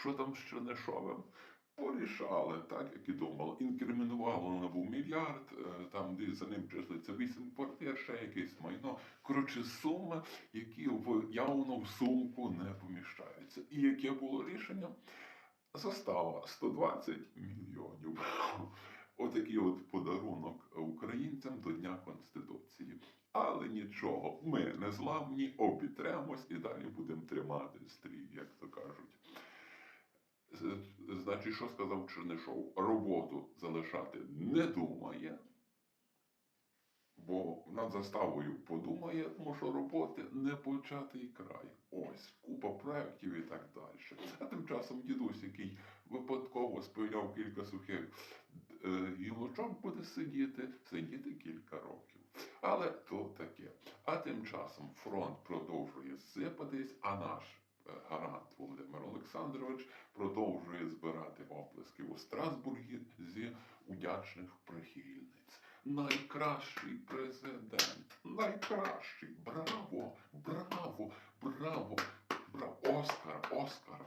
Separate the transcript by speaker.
Speaker 1: що там з Чернишовим? Порішали, так як і думали. Інкримінувало набу мільярд, е, там десь за ним числиться вісім квартир, ще якесь майно. Коротше, суми, які в явно в сумку не поміщаються. І яке було рішення? Застава 120 мільйонів. Отакий от подарунок українцям до Дня Конституції. Але нічого, ми не зламні, обітремось і далі будемо тримати стрій, як то кажуть. Значить, що сказав Чернишов? Роботу залишати не думає, бо над заставою подумає, тому що роботи не початий край. Ось купа проєктів і так далі. А тим часом дідусь, який випадково спиляв кілька сухих е, гілочок, буде сидіти, сидіти кілька років. Але то таке. А тим часом фронт продовжує сипатись, а наш е, гарант Олександрович продовжує збирати оплески у Страсбургі зі удячних прихильниць. Найкращий президент, найкращий. Браво, браво, браво, браво. Оскар, Оскар.